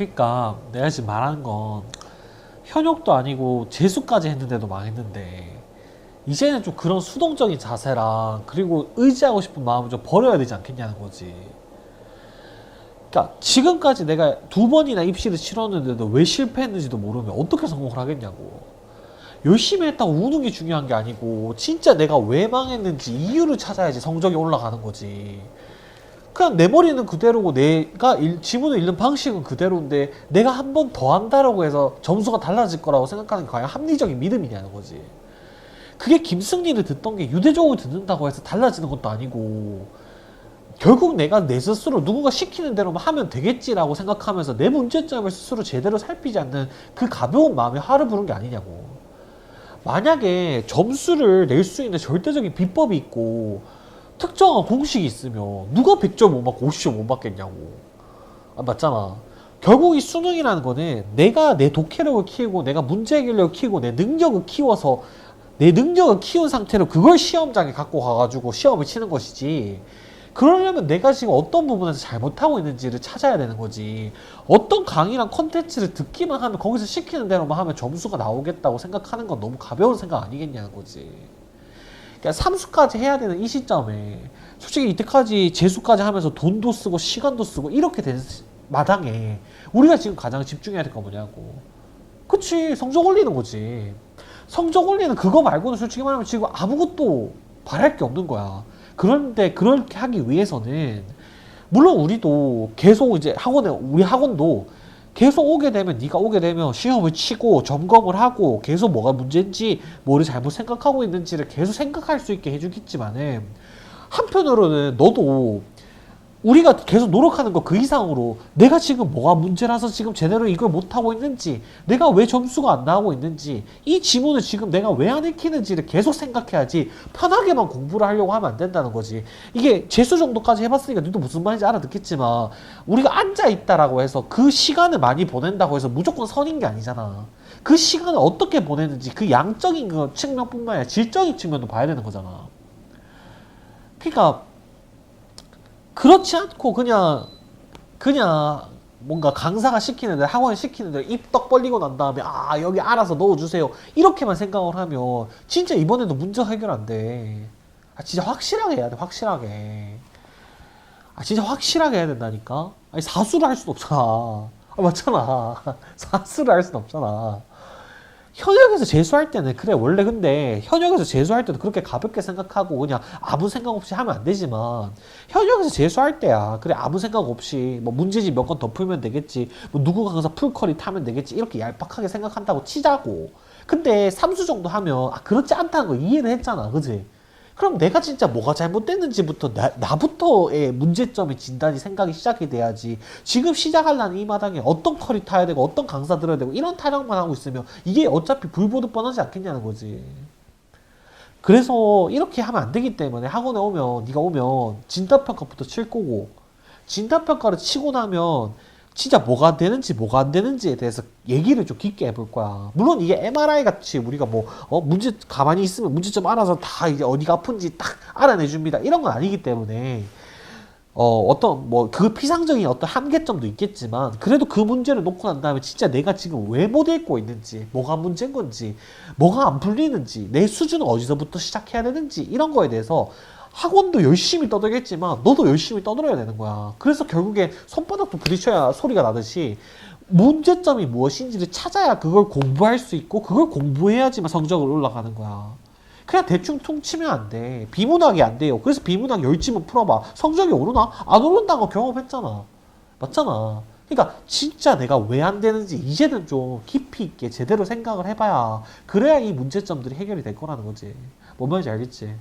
그러니까 내가 지금 말하는 건 현역도 아니고 재수까지 했는데도 망했는데 이제는 좀 그런 수동적인 자세랑 그리고 의지하고 싶은 마음을 좀 버려야 되지 않겠냐는 거지. 그러니까 지금까지 내가 두 번이나 입시를 치렀는데도 왜 실패했는지도 모르면 어떻게 성공을 하겠냐고. 열심히 했다고 우는 게 중요한 게 아니고 진짜 내가 왜 망했는지 이유를 찾아야지 성적이 올라가는 거지. 그냥 내 머리는 그대로고 내가 일- 지문을 읽는 방식은 그대로인데 내가 한 번 더 한다라고 해서 점수가 달라질 거라고 생각하는 게 과연 합리적인 믿음이냐는 거지. 그게 김승리를 듣던 게 유대적으로 듣는다고 해서 달라지는 것도 아니고 결국 내가 내 스스로 누군가 시키는 대로만 하면 되겠지라고 생각하면서 내 문제점을 스스로 제대로 살피지 않는 그 가벼운 마음이 화를 부른 게 아니냐고. 만약에 점수를 낼 수 있는 절대적인 비법이 있고 특정한 공식이 있으면 누가 100점 못 받고 50점 못 받겠냐고. 아, 맞잖아. 결국 이 수능이라는 거는 내가 내 독해력을 키우고 내가 문제 해결력을 키우고 내 능력을 키워서 내 능력을 키운 상태로 그걸 시험장에 갖고 가가지고 시험을 치는 것이지. 그러려면 내가 지금 어떤 부분에서 잘못하고 있는지를 찾아야 되는 거지. 어떤 강의랑 컨텐츠를 듣기만 하면 거기서 시키는 대로만 하면 점수가 나오겠다고 생각하는 건 너무 가벼운 생각 아니겠냐는 거지. 그러니까 삼수까지 해야 되는 이 시점에 솔직히 이때까지 재수까지 하면서 돈도 쓰고 시간도 쓰고 이렇게 된 마당에 우리가 지금 가장 집중해야 될 거 뭐냐고. 그치 성적 올리는 거지. 성적 올리는 그거 말고는 솔직히 말하면 지금 아무것도 바랄 게 없는 거야. 그런데 그렇게 하기 위해서는 물론 우리도 계속 이제 학원에 우리 학원도 계속 오게 되면 네가 오게 되면 시험을 치고 점검을 하고 계속 뭐가 문제인지 뭐를 잘못 생각하고 있는지를 계속 생각할 수 있게 해주겠지만은 한편으로는 너도 우리가 계속 노력하는 거 그 이상으로 내가 지금 뭐가 문제라서 지금 제대로 이걸 못하고 있는지 내가 왜 점수가 안 나오고 있는지 이 지문을 지금 내가 왜안 읽히는지를 계속 생각해야지 편하게만 공부를 하려고 하면 안 된다는 거지. 이게 재수 정도까지 해봤으니까 너도 무슨 말인지 알아듣겠지만 우리가 앉아 있다라고 해서 그 시간을 많이 보낸다고 해서 무조건 선인 게 아니잖아. 그 시간을 어떻게 보내는지 그 양적인 그 측면뿐만 아니라 질적인 측면도 봐야 되는 거잖아. 그러니까 그렇지 않고 그냥 그냥 뭔가 강사가 시키는 대로 학원이 시키는 대로 입떡 벌리고 난 다음에 아 여기 알아서 넣어주세요 이렇게만 생각을 하면 진짜 이번에도 문제 해결 안 돼. 아 진짜 확실하게 해야 돼 확실하게. 아 진짜 확실하게 해야 된다니까. 아니 사수를 할 수는 없잖아. 아 맞잖아. 사수를 할 수는 없잖아. 현역에서 재수할 때는 그래 원래 근데 현역에서 재수할 때도 그렇게 가볍게 생각하고 그냥 아무 생각 없이 하면 안 되지만 현역에서 재수할 때야. 그래 아무 생각 없이 뭐 문제집 몇 건 더 풀면 되겠지 뭐 누구가 가서 풀커리 타면 되겠지 이렇게 얄팍하게 생각한다고 치자고. 근데 삼수 정도 하면 아 그렇지 않다는 거 이해는 했잖아. 그지 그럼 내가 진짜 뭐가 잘못됐는지부터 나, 나부터의 문제점의 진단이 생각이 시작이 돼야지. 지금 시작하려는 이 마당에 어떤 커리 타야 되고 어떤 강사 들어야 되고 이런 타령만 하고 있으면 이게 어차피 불보듯 뻔하지 않겠냐는 거지. 그래서 이렇게 하면 안 되기 때문에 학원에 오면 네가 오면 진단평가부터 칠 거고 진단평가를 치고 나면 진짜 뭐가 되는지 뭐가 안 되는지에 대해서 얘기를 좀 깊게 해볼 거야. 물론 이게 MRI 같이 우리가 뭐 어, 문제 가만히 있으면 문제점 알아서 다 이제 어디가 아픈지 딱 알아내 줍니다. 이런 건 아니기 때문에 어, 어떤 뭐 그 피상적인 어떤 한계점도 있겠지만 그래도 그 문제를 놓고 난 다음에 진짜 내가 지금 왜 못 읽고 있는지 뭐가 문제인 건지 뭐가 안 풀리는지 내 수준은 어디서부터 시작해야 되는지 이런 거에 대해서 학원도 열심히 떠들겠지만 너도 열심히 떠들어야 되는 거야. 그래서 결국에 손바닥도 부딪혀야 소리가 나듯이 문제점이 무엇인지를 찾아야 그걸 공부할 수 있고 그걸 공부해야지만 성적을 올라가는 거야. 그냥 대충 퉁치면 안 돼. 비문학이 안 돼요. 그래서 비문학 열지문 풀어봐. 성적이 오르나? 안 오른다는 거 경험했잖아. 맞잖아. 그러니까 진짜 내가 왜 안 되는지 이제는 좀 깊이 있게 제대로 생각을 해봐야 그래야 이 문제점들이 해결이 될 거라는 거지. 뭔 말인지 알겠지?